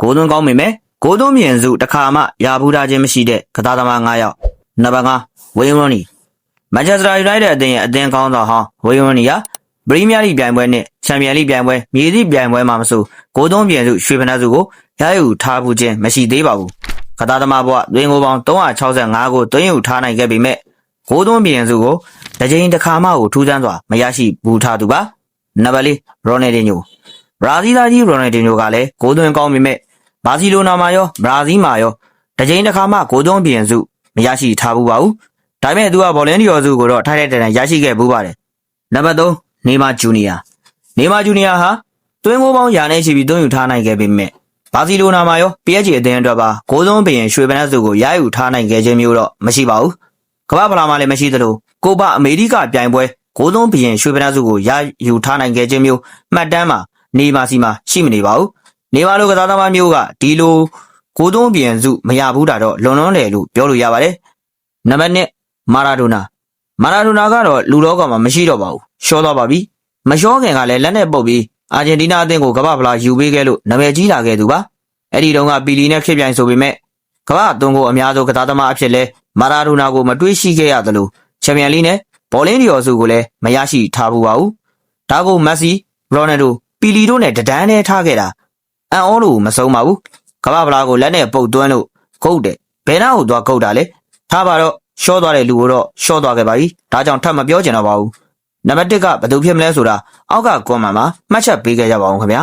ကိုသွန်းကောင်းမိမယ်ကိုသွန်းမြင်စုတစ်ခါမှရာဘူးထားခြင်းမရှိတဲ့ကစားသမား9ယောက်နံပါတ်5ဝင်းရွန်နီမန်ချက်စတာယူနိုက်တက်အသင်းရဲ့အသင်းကောင်းဆောင်ဟောင်းဝင်းရွန်နီဟာပရီးမီးယားလိပြိုင်ပွဲနဲ့ချန်ပီယံလိပြိုင်ပွဲမြေသည့်ပြိုင်ပွဲမှာမဆိုကိုသွန်းမြင်စုရွှေဖနက်စုကိုရယူထားမှုခြင်းမရှိသေးပါဘူးကစားသမားဘဝတွင်ကိုပေါင်း365ကိုတွင်းယူထားနိုင်ခဲ့ပေမဲ့ကိုသွန်းမြင်စုကိုတစ်ကြိမ်တစ်ခါမှကိုထူးဆန်းစွာမရရှိဘူးထားသူပါနံပါတ်4ရိုနယ်ဒင်းညိုဘရာဇီးသားကြီးရိုနယ်ဒင်ညိုကလည်းဂိုးသွင်းကောင်းပေမဲ့ ဘာစီလိုနာမှာရောဘရာဇီးမှာရောတစ်ချိန်တစ်ခါမှဂိုးသွင်းပြင်စုမရရှိထားဘူးပါဘူး။ဒါပေမဲ့သူကဘောလင်းဒီယော်စုကိုတော့ထိုက်တဲ့တန်ရရှိခဲ့ဘူးပါတယ်။နံပါတ်3နေမာဂျူနီယာနေမာဂျူနီယာဟာသွင်းကိုပေါင်းရာနဲ့ရှိပြီးသွင်းယူထားနိုင်ခဲ့ပေမဲ့ဘာစီလိုနာမှာရော PSG အသင်းအတွက်ပါဂိုးသွင်းပြင်ရွှေပနက်စုကိုရယူထားနိုင်ခဲ့ခြင်းမျိုးတော့မရှိပါဘူး။ကမ္ဘာဖလားမှာလည်းမရှိသလိုကိုပအမေရိကပြိုင်ပွဲဂိုးသွင်းပြင်ရွှေပနက်စုကိုရယူထားနိုင်ခဲ့ခြင်းမျိုးမှတ်တမ်းမှာနေပါစီမှာရှိမနေပါဘူး နေပါလိုကစားသမားမျိုးကဒီလိုကိုသွန်းပြန်စုမရဘူးတာတော့လွန်လွန်းတယ်လို့ပြောလို့ရပါတယ်နံပါတ်1မာရာဒိုနာမာရာဒိုနာကတော့လူလောကမှာမရှိတော့ပါဘူးရှောသွားပါပြီမရှောခင်ကလည်းလက်နဲ့ပုတ်ပြီးအာဂျင်တီးနားအသင်းကိုကမ္ဘာဖလားယူပေးခဲ့လို့နာမည်ကြီးလာခဲ့သူပါအဲ့ဒီတုန်းကပီလီနဲ့ခေပြိုင်ဆိုပေမဲ့ကမ္ဘာအသွင်းကိုအများဆုံးကစားသမားအဖြစ်လဲမာရာဒိုနာကိုမတွေးရှိခဲ့ရသလိုချန်ပီယံလိနဲ့ဘောလင်းဒီယော်စုကိုလည်းမရရှိထားဘူးပါဘူးဒါကိုမက်ဆီရိုနယ်ဒိုပီလီတို့နဲ့တဒန်းနဲ့ထားခဲ့တာ အန်အောလို့မဆုံးပါဘူးကမ္ဘာဖလားကိုလက်နဲ့ပုတ်သွန်းလို့ဂုတ်တယ်ဘယ်နှကိုသွားဂုတ်တာလဲထားပါတော့ရှော့သွားတဲ့လူကိုတော့ရှော့သွားခဲ့ပါပြီဒါကြောင့်ထပ်မပြောချင်တော့ပါဘူးနံပါတ်1ကဘယ်သူဖြစ်မလဲဆိုတာအောက်ကကွန်မန်မှာမှတ်ချက်ပေးခဲ့ကြပါအောင်ခင်ဗျာ